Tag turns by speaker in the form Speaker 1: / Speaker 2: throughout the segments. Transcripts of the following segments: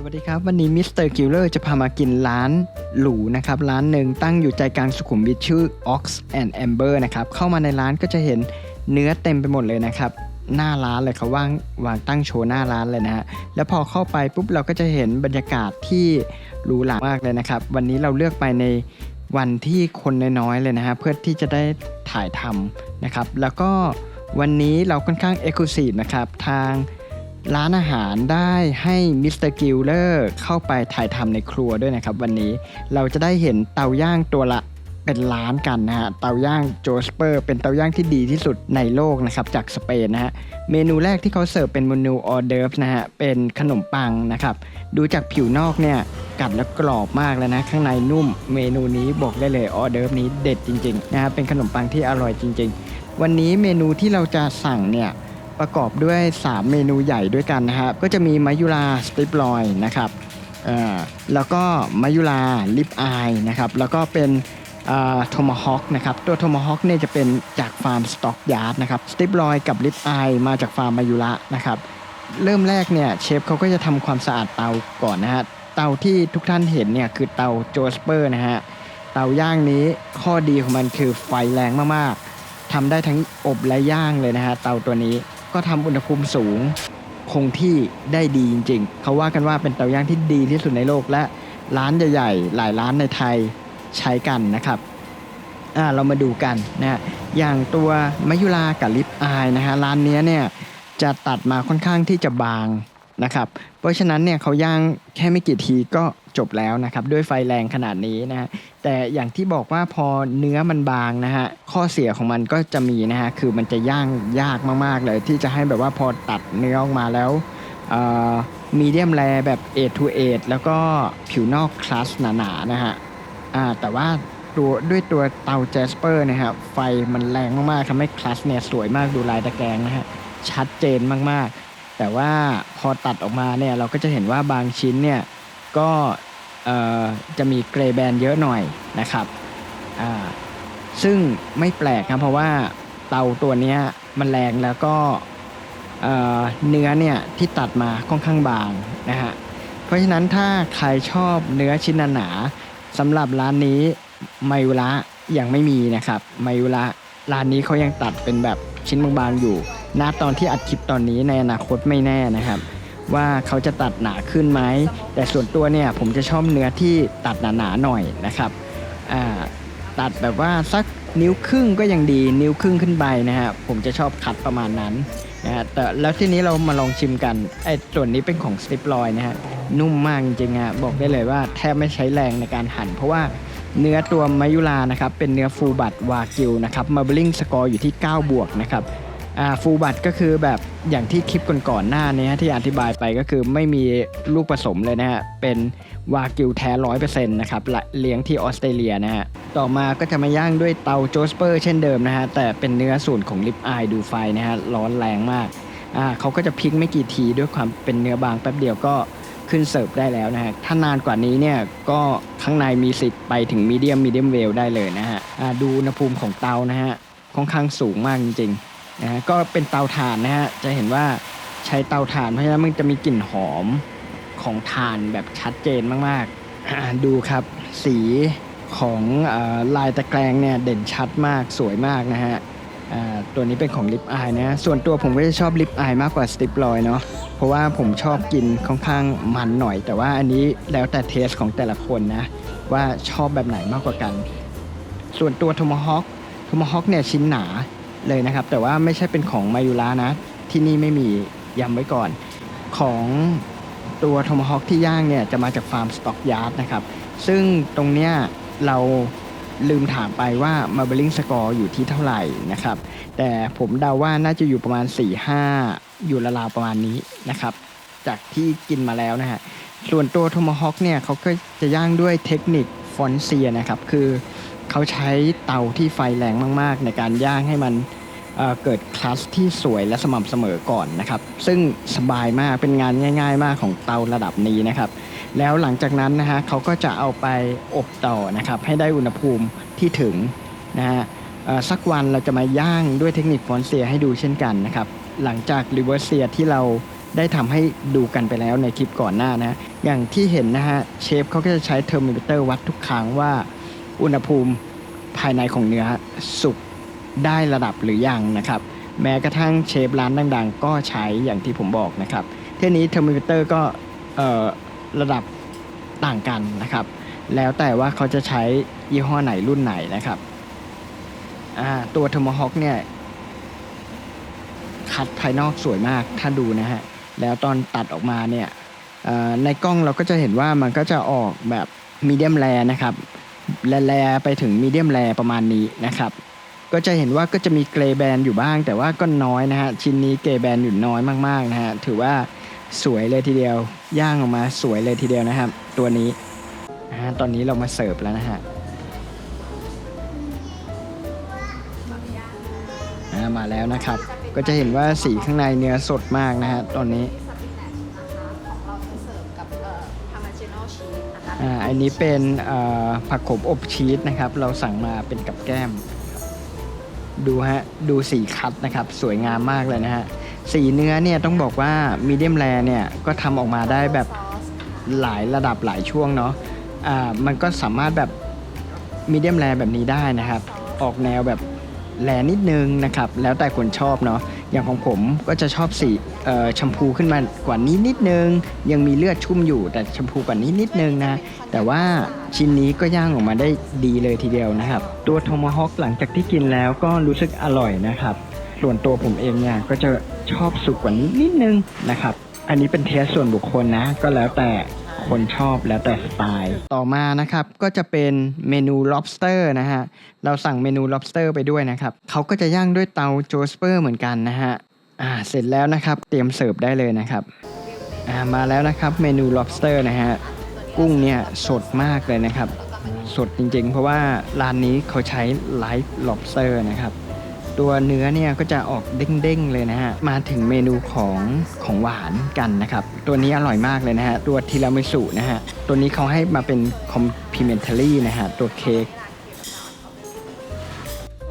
Speaker 1: สวัสดีครับ วันนี้มิสเตอร์กิลเลอร์จะพามากินร้านหรูนะครับ ร้านหนึ่งตั้งอยู่ใจกลางสุขุมวิทชื่อ Ox and Amber นะครับ เข้ามาในร้านก็จะเห็นเนื้อเต็มไปหมดเลยนะครับ หน้าร้านเลยเขาว่างวางตั้งโชว์หน้าร้านเลยนะฮะแล้วพอเข้าไปปุ๊บเราก็จะเห็นบรรยากาศที่หรูหรามากเลยนะครับ วันนี้เราเลือกไปในวันที่คนน้อยๆเลยนะฮะเพื่อที่จะได้ถ่ายทำนะครับ แล้วก็วันนี้เราค่อนข้างเอกลูซีฟนะครับทาง ร้านอาหารได้ให้มิสเตอร์กิลเลอร์เข้าไปถ่ายทำในครัวด้วยนะครับ วันนี้เราจะได้เห็นเตาย่างตัวละเป็นล้านกันนะฮะ เตาย่างโจสเปอร์ เป็นเตาย่างที่ดีที่สุดในโลกนะครับ จากสเปนนะฮะ เมนูแรกที่เขาเสิร์ฟเป็นเมนูออเดิร์ฟนะฮะ เป็นขนมปังนะครับ ดูจากผิวนอกเนี่ย กัดแล้วกรอบมากเลยนะ ข้างในนุ่ม เมนูนี้บอกได้เลยออเดิร์ฟนี้เด็ดจริงๆนะฮะ เป็นขนมปังที่อร่อยจริง ๆ วันนี้เมนูที่เราจะสั่งเนี่ย ประกอบด้วย 3 เมนูใหญ่ด้วยกันนะครับ ก็จะมีมายุราสติปลอยนะครับแล้วก็มายุราลิปอายนะครับ แล้วก็เป็นโทมฮอคนะครับ ตัวโทมฮอคเนี่ยจะเป็นจากฟาร์มสต็อกยาร์ดนะครับสติปลอยกับลิปอายมาจากฟาร์มมายุระนะครับเริ่มแรกเนี่ยเชฟเขาก็จะทำความสะอาดเตาก่อนนะฮะเตาที่ทุกท่านเห็นเนี่ยคือเตาโจสเปอร์นะฮะเตาย่างนี้ข้อดีของมันคือไฟแรงมากๆทำได้ทั้งอบและย่างเลยนะฮะเตาตัวนี้ ก็ทำอุณหภูมิสูงคงที่ได้ดีจริง ๆ เขาว่ากันว่าเป็นเตาย่างที่ดีที่สุดในโลกและร้านใหญ่ๆ หลายร้านในไทยใช้กันนะครับอ่าเรามาดูกันนะฮะอย่างตัวมยุรากับลิปอายนะฮะร้านเนี้ยเนี่ยจะตัดมาค่อนข้างที่จะบาง นะครับ เพราะฉะนั้นเนี่ยเขาย่างแค่ไม่กี่ทีก็จบแล้วนะครับ ด้วยไฟแรงขนาดนี้นะฮะแต่อย่างที่บอกว่าพอเนื้อมันบางนะฮะข้อเสียของมันก็จะมีนะฮะคือมันจะย่างยากมากๆเลย ที่จะให้แบบว่าพอตัดเนื้อออกมาแล้วมีเดียมแรแบบ A to 8แล้วก็ผิวนอกคลัสหนาๆนะฮะแต่ว่าตัวด้วยตัวเตา Jasper นะครับไฟมันแรงมากๆทำให้คลัสเนี่ยสวยมากดูลายตะแกรงนะฮะชัดเจนมากๆ แต่ว่าพอตัดออกมาเนี่ยเราก็จะเห็นว่าบางชิ้นเนี่ยก็จะมีเกรย์แบนเยอะหน่อยนะครับ ซึ่งไม่แปลกครับเพราะว่าเตาตัวนี้มันแรงแล้วก็เเนื้อเนี่ยที่ตัดมาค่อนข้างบางนะฮะ เพราะฉะนั้นถ้าใครชอบเนื้อชิ้นหนาสำหรับร้านนี้ไมยุระยังไม่มีนะครับไมยุระร้านนี้เขายังตัดเป็นแบบชิ้นบางๆอยู่ ณตอนที่อัดคลิปตอนนี้ในอนาคตไม่แน่นะครับ ว่าเขาจะตัดหนาขึ้นไหมแต่ส่วนตัวเนี่ยผมจะชอบเนื้อที่ตัดหนาๆหน่อยนะครับตัดแบบว่าสักนิ้วครึ่งก็ยังดีนิ้วครึ่งขึ้นไปนะฮะผมจะชอบคัดประมาณนั้นนะฮะแต่แล้วทีนี้เรามาลองชิมกันไอ้ส่วนนี้เป็นของสติปลอยนะฮะนุ่มมากจริงๆอะบอกได้เลยว่าแทบไม่ใช้แรงในการหั่น เพราะว่าเนื้อตัวมายุรานะครับเป็นเนื้อฟูบัตวากิวนะครับมาเบลิงสกอร์อยู่ที่ 9 บวกนะครับ อ่าฟูบัตก็คือแบบอย่างที่คลิปก่อนๆหน้านี้ที่อธิบายไปก็คือไม่มีลูกผสมเลยนะฮะ เป็นวากิวแท้ร้อยเปอร์เซ็นต์นะครับและเลี้ยงที่ออสเตรเลียนะฮะ ต่อมาก็จะมาย่างด้วยเตาโจสเปอร์เช่นเดิมนะฮะ แต่เป็นเนื้อส่วนของลิปอายดูไฟนะฮะ ร้อนแรงมากอ่าเขาก็จะพลิกไม่กี่ทีด้วยความเป็นเนื้อบางแป๊บเดียวก็ขึ้นเสิร์ฟได้แล้วนะฮะ ถ้านานกว่านี้เนี่ยก็ข้างในมีสิทธิ์ไปถึงมีเดียมมีเดียมเวลได้เลยนะฮะดูอุณหภูมิของเตานะฮะค่อนข้างสูงมากจริงๆ นะฮะก็เป็นเตาถ่านนะฮะจะเห็นว่าใช้เตาถ่าน เพราะฉะนั้นมันจะมีกลิ่นหอมของถ่านแบบชัดเจนมากๆ ดูครับสีของอลายตะแกรงเนี่ยเด่นชัดมากสวยมากนะฮะตัวนี้เป็นของลิปอายนะ ส่วนตัวผมก็จะชอบลิปอายมากกว่าสติปลอยเนาะ เพราะว่าผมชอบกินค่อนข้างมันหน่อย แต่ว่าอันนี้แล้วแต่เทสของแต่ละคนนะ ว่าชอบแบบไหนมากกว่ากัน ส่วนตัวโทมฮอคโทมฮอคเนี่ยชิ้นหนา เลยนะครับ แต่ว่าไม่ใช่เป็นของมายุระนะ ที่นี่ไม่มีย้ำไว้ก่อน ของตัวโทมฮอคที่ย่างเนี่ยจะมาจากฟาร์มสต็อกยาร์ดนะครับ ซึ่งตรงเนี้ยเราลืมถามไปว่ามาเบลลิงสกอร์อยู่ที่เท่าไหร่นะครับ แต่ผมเดาว่าน่าจะอยู่ประมาณ 4-5 อยู่ราวๆประมาณนี้นะครับ จากที่กินมาแล้วนะฮะส่วนตัวโทมฮอคเนี่ยเขาก็จะย่างด้วยเทคนิคฟอนเซียนะครับ คือ เขาใช้เตาที่ไฟแรงมาก ๆ ในการย่างให้มันเเกิดคลัสที่สวยและสม่ำเสมอก่อนนะครับ ซึ่งสบายมากเป็นงานง่าย ๆ มากของเตาระดับนี้นะครับ แล้วหลังจากนั้นนะฮะเขาก็จะเอาไปอบต่อนะครับให้ได้อุณหภูมิที่ถึงนะฮะสักวันเราจะมาย่างด้วยเทคนิคฟอนเซียให้ดูเช่นกันนะครับ หลังจากรีเวอร์เซียที่เราได้ทำให้ดูกันไปแล้วในคลิปก่อนหน้านะ อย่างที่เห็นนะฮะเชฟเขาก็จะใช้เทอร์มิเตอร์วัดทุกครั้งว่า อุณหภูมิภายในของเนื้อสุกได้ระดับหรือยังนะครับ แม้กระทั่งเชฟร้านดัง ๆ ก็ใช้อย่างที่ผมบอกนะครับเท่นี้เทอร์มมิเตอร์ก็ระดับต่างกันนะครับ แล้วแต่ว่าเขาจะใช้ยี่ห้อไหนรุ่นไหนนะครับตัวเทอร์โมฮอคเนี่ยคัดภายนอกสวยมากถ้าดูนะฮะ แล้วตอนตัดออกมาเนี่ยในกล้องเราก็จะเห็นว่ามันก็จะออกแบบมีเดียมแรนะครับ แลแลไปถึงมีเดียมแรประมาณนี้นะครับ ก็จะเห็นว่าก็จะมีเกรย์แบนอยู่บ้าง แต่ว่าก็น้อยนะฮะชิ้นนี้เกรย์แบนอยู่น้อยมากๆนะฮะถือว่าสวยเลยทีเดียว ย่างออกมาสวยเลยทีเดียวนะครับ ตัวนี้ตอนนี้เรามาเสิร์ฟแล้วนะฮะมาแล้วนะครับ ก็จะเห็นว่าสีข้างในเนื้อสดมากนะฮะตอนนี้ั
Speaker 2: นนี้
Speaker 1: เป็นผักขมอบชีสนะครับ เราสั่งมาเป็นกับแก้ม ดูฮะ ดูสีคัดนะครับ สวยงามมากเลยนะฮะ สีเนื้อเนี่ยต้องบอกว่ามีเดียมแรเนี่ยก็ทำออกมาได้แบบหลายระดับหลายช่วงเนาะอ่ามันก็สามารถแบบมีเดียมแรแบบนี้ได้นะครับ ออกแนวแบบแรนิดนึงนะครับ แล้วแต่คนชอบเนาะ อย่างของผมก็จะชอบสีแชมพูขึ้นมากว่านี้นิดนึง ยังมีเลือดชุ่มอยู่แต่แชมพูกว่านี้นิดนึงนะ แต่ว่าชิ้นนี้ก็ย่างออกมาได้ดีเลยทีเดียวนะครับ ตัวโทมฮอคหลังจากที่กินแล้วก็รู้สึกอร่อยนะครับ ส่วนตัวผมเองเนี่ยก็จะชอบสุกกว่านี้นิดนึงนะครับ อันนี้เป็นเทสส่วนบุคคลนะ ก็แล้วแต่ คนชอบแล้วแต่สไตล์ ต่อมานะครับก็จะเป็นเมนู lobster นะฮะ เราสั่งเมนู lobster ไปด้วยนะครับเขาก็จะย่างด้วยเตาโจสเปอร์เหมือนกันนะฮะ อ่า เสร็จแล้วนะครับ เตรียมเสิร์ฟได้เลยนะครับ อ่า มาแล้วนะครับเมนู lobster นะฮะ กุ้งเนี่ยสดมากเลยนะครับ สดจริงๆ เพราะว่าร้านนี้เขาใช้ไลฟ์ lobster นะครับ ตัวเนื้อเนี่ยก็จะออกเด้งๆเลยนะฮะ มาถึงเมนูของของหวานกันนะครับ ตัวนี้อร่อยมากเลยนะฮะ ตัวทีรามิสุนะฮะ ตัวนี้เขาให้มาเป็นคอมพิเมนทารี่นะฮะ ตัวเค้ก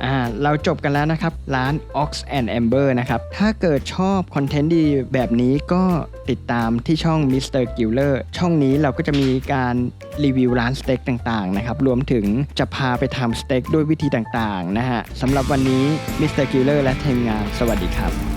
Speaker 1: อ่าเราจบกันแล้วนะครับ ร้าน Ox and Amber นะครับ ถ้าเกิดชอบคอนเทนต์ดีแบบนี้ก็ติดตามที่ช่อง Mr. Giller ช่องนี้เราก็จะมีการรีวิวร้านสเต็กต่างๆนะครับ รวมถึงจะพาไปทำสเต็กด้วยวิธีต่างๆนะฮะสำหรับวันนี้ Mr. Giller และทีมงาน สวัสดีครับ